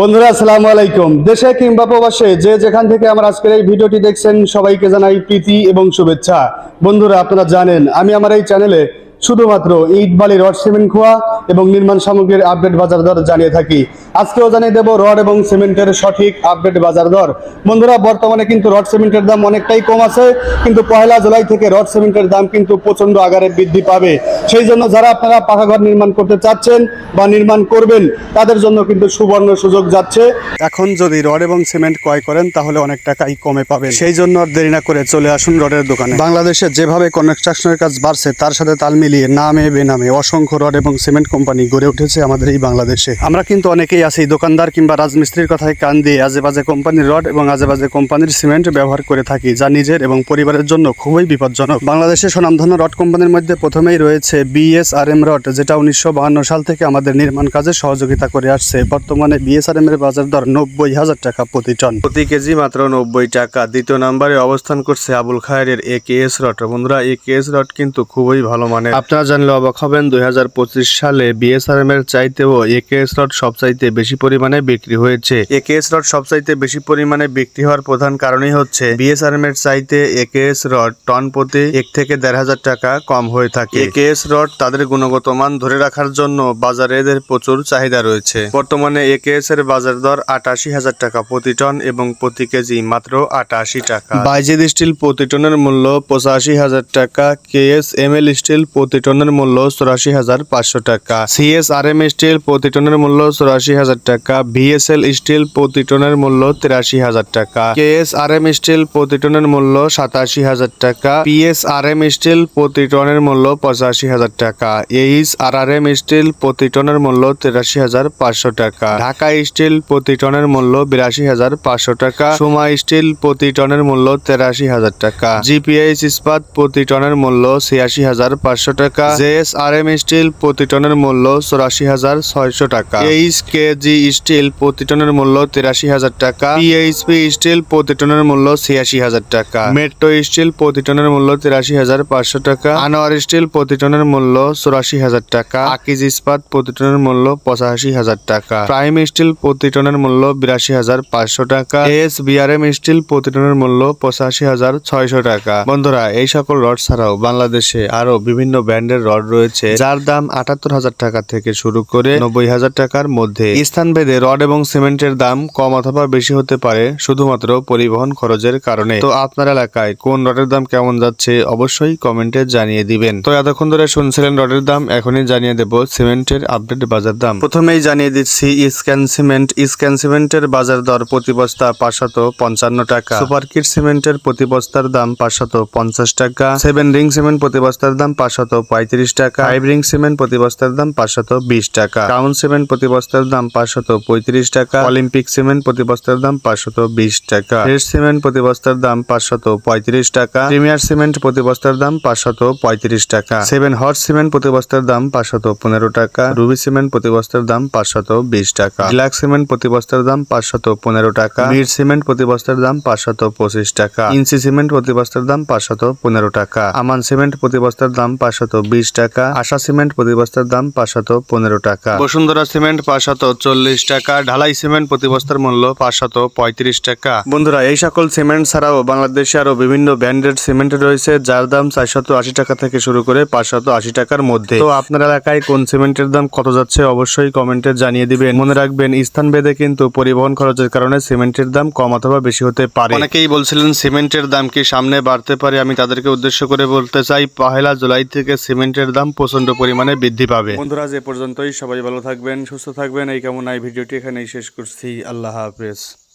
বন্ধুরা, আসসালামু আলাইকুম। দেশে কিংবা প্রবাসে যে যেখান থেকে আমার আজকের এই ভিডিওটি দেখছেন, সবাইকে জানাই প্রীতি এবং শুভেচ্ছা। বন্ধুরা, আপনারা জানেন, আমি আমার এই চ্যানেলে শুধুমাত্র ইট বালি রড সিমেন্ট খোয়া এবং নির্মাণ সামগ্রীর আপডেট বাজার দর জানিয়ে থাকি। আজকেও জানিয়ে দেব রড এবং সিমেন্টের সঠিক আপডেট বাজার দর। বন্ধুরা বর্তমানে কিন্তু রড সিমেন্টের দাম অনেকটাই কম আছে কিন্তু পয়লা জুলাই থেকে রড সিমেন্টের দাম কিন্তু প্রচণ্ড আকারে বৃদ্ধি পাবে। সেই জন্য যারা আপনারা পাকা ঘর নির্মাণ করতে চাচ্ছেন বা নির্মাণ করবেন তাদের জন্য কিন্তু সুবর্ণ সুযোগ যাচ্ছে। এখন যদি রড এবং সিমেন্ট ক্রয় করেন তাহলে অনেক টাকাই কমে পাবেন। সেই জন্য আর দেরি না করে চলে আসুন রডের দোকানে। বাংলাদেশে যেভাবে কনস্ট্রাকশনের কাজ বাড়ছে তার সাথে তাল মিলিয়ে নামে, বেনামে অসংখ্য রড এবং সিমেন্ট কোম্পানি গড়ে উঠেছে আমাদের এই বাংলাদেশে। আমরা কিন্তু অনেকেই আছি দোকানদার কিংবা রাজমিস্ত্রির কথায় কান দিয়ে আজে বাজে কোম্পানির রড এবং আজে বাজে কোম্পানির সিমেন্ট ব্যবহার করে থাকি, যা নিজের এবং পরিবারের জন্য খুবই বিপজ্জনক। বাংলাদেশের স্বনামধন্য রড কোম্পানির মধ্যে প্রথমেই রয়েছে বিএসআরএম রড, যেটা উনিশশো সাল থেকে আমাদের নির্মাণ কাজে সহযোগিতা করে আসছে। বর্তমানে বিএসআরএম এর বাজার দর নব্বই হাজার টাকা প্রতি টন। প্রতি কেজি মাত্র নব্বই টাকা। দ্বিতীয় নম্বরে অবস্থান করছে Abul Khair A K S rod. বন্ধুরা, এ কে এস রড কিন্তু খুবই ভালো মানের। আপনারা জানলে অবাক হবেন, দুই হাজার পঁচিশ সালে বিএসআরএম এর চাইতেও এ কে এস রড সবচাইতে বেশি পরিমাণে বিক্রি হয়েছে। এ কে এস রড সবচাইতে বেশি পরিমাণে বিক্রি হওয়ার প্রধান কারণই হচ্ছে বিএসআরএম এর চাইতে A K S rod ton প্রতি এক থেকে দেড় হাজার টাকা কম হয়ে থাকে। এ কে এস রড তাদের গুণগত মান ধরে রাখার জন্য বাজারে এদের প্রচুর চাহিদা রয়েছে। বর্তমানে এ কে এস এর বাজার দর আটাশি হাজার টাকা প্রতি টন এবং প্রতি কেজি মাত্র আটাশি টাকা। বাইজেদ স্টিল প্রতি টনের মূল্য পঁচাশি হাজার টাকা K S M L steel প্রতি টনের মূল্য চুরাশি হাজার পাঁচশো টাকা। সিএস আর এম স্টিল প্রতি টনের মূল্য চুরাশি হাজার টাকা। ভিএসএল স্টিল প্রতি টনের মূল্য তিরাশি হাজার টাকা। K S R M steel প্রতি টনের মূল্য সাতাশি হাজার টাকা। পিএস আর এম স্টিল প্রতি টনের মূল্য পঁচাশি হাজার টাকা। H R R M steel প্রতি টনের মূল্য তিরাশি হাজার পাঁচশো টাকা। ঢাকা স্টিল প্রতি টনের মূল্য বিরাশি হাজার পাঁচশো টাকা। সোমা স্টিল প্রতি টনের মূল্য তেরাশি হাজার টাকা। জিপিএইচ ইস্পাত প্রতি টনের মূল্য ছিয়াশি হাজার পাঁচশো টাকা। জেএস আর এম স্টিল প্রতি টনের মূল্য চৌরাশি হাজার ছয়শো টাকা। এইচ কে জি স্টিল প্রতি টনের মূল্য তিরাশি হাজার টাকা। পিএইচপি স্টিল প্রতি টনের মূল্য ছিয়াশি হাজার টাকা। মেট্রো স্টিল প্রতি টনের মূল্য তিরাশি হাজার পাঁচশো টাকা। আনোয়ার স্টিল প্রতি টনের মূল্য চৌরাশি হাজার টাকা। আকিজ ইস্পাত প্রতি টনের মূল্য পঁচাশি হাজার টাকা। প্রাইম স্টিল প্রতি টনের মূল্য বিরাশি হাজার পাঁচশো টাকা। এস বিআরএম স্টিল প্রতি টনের মূল্য পঁচাশি হাজার ছয়শো টাকা। বন্ধুরা, এই সকল রড ছাড়াও বাংলাদেশে আরও বিভিন্ন ব্র্যান্ডের রড রয়েছে, যার দাম আটাত্তর হাজার টাকা থেকে শুরু করে নব্বই হাজার টাকার মধ্যে। স্থান ভেদে রড এবং সিমেন্টের দাম কম অথবা বেশি হতে পারে, শুধুমাত্র পরিবহন খরচের কারণে। তো আপনার এলাকায় কোন রডের দাম কেমন যাচ্ছে, অবশ্যই কমেন্টে জানিয়ে দিবেন। তো এতক্ষণ ধরে শুনছিলেন রডের দাম, এখনই জানিয়ে দেব সিমেন্টের আপডেট বাজার দাম। প্রথমেই জানিয়ে দিচ্ছি, স্ক্যান সিমেন্ট, স্ক্যান সিমেন্টের বাজার দর প্রতি বস্তা পাঁচশত পঞ্চান্ন টাকা। সুপার কিট সিমেন্টের প্রতি বস্তার দাম পাঁচশত পঞ্চাশ টাকা। সেভেন রিং সিমেন্ট প্রতি বস্তার দাম পাঁচশত পঁয়ত্রিশ টাকা ফাইভ সিমেন্ট প্রতি বস্তার দাম পাঁচশত বিশ টাকা টাউন সিমেন্ট প্রতি বস্তার দাম পাঁচশত পঁয়ত্রিশ টাকা অলিম্পিক সিমেন্ট প্রতি বস্তার দাম পাঁচশত বিশ টাকা ফ্রেশ সিমেন্ট প্রতি বস্তার দাম পাঁচশত পঁয়ত্রিশ টাকা প্রিমিয়ার সিমেন্ট প্রতি বস্তার দাম পাঁচশত পঁয়ত্রিশ টাকা সেভেন হর্স সিমেন্ট প্রতি বস্তার দাম পাঁচশত পনেরো টাকা রুবি সিমেন্ট প্রতি বস্তার দাম পাঁচশত বিশ টাকা ব্ল্যাক সিমেন্ট প্রতি বস্তার দাম পাঁচশত পনেরো টাকা মির সিমেন্ট প্রতি বস্তার দাম পাঁচশত পঁচিশ টাকা ইঞ্চি সিমেন্ট প্রতি বস্তার দাম পাঁচশত পনেরো টাকা আমান সিমেন্ট প্রতি বস্তার দাম পাঁচশত বিশ টাকা আশা সিমেন্ট প্রতি বস্তার দাম পাঁচশত পনেরো টাকা। বসুন্ধরা সিমেন্ট পাঁচশত চল্লিশ টাকা ঢালাই সিমেন্ট প্রতি বস্তার মূল্য পাঁচশত পঁয়ত্রিশ টাকা। বন্ধুরা এই সকল সিমেন্ট ছাড়াও বাংলাদেশে আরও বিভিন্ন ব্র্যান্ডেড সিমেন্ট রয়েছে যার দাম চারশত আশি টাকা থেকে শুরু করে পাঁচশত আশি টাকার মধ্যে। তো আপনার এলাকায় কোন সিমেন্টের দাম কত যাচ্ছে অবশ্যই কমেন্টে জানিয়ে দিবেন। মনে রাখবেন স্থান ভেদে কিন্তু পরিবহন খরচের কারণে সিমেন্টের দাম কম অথবা বেশি হতে পারে। অনেকেই বলছিলেন সিমেন্টের দাম কি সামনে বাড়তে পারে? আমি তাদেরকে উদ্দেশ্য করে বলতে চাই পহেলা জুলাই থেকে সিমেন্টের দাম প্রচণ্ড পরিমাণে বৃদ্ধি পাবে। বন্ধুরা যে পর্যন্তই। সবাই ভালো থাকবেন, সুস্থ থাকবেন। এই কেমন এই ভিডিওটি এখানেই শেষ করছি। আল্লাহ হাফেজ।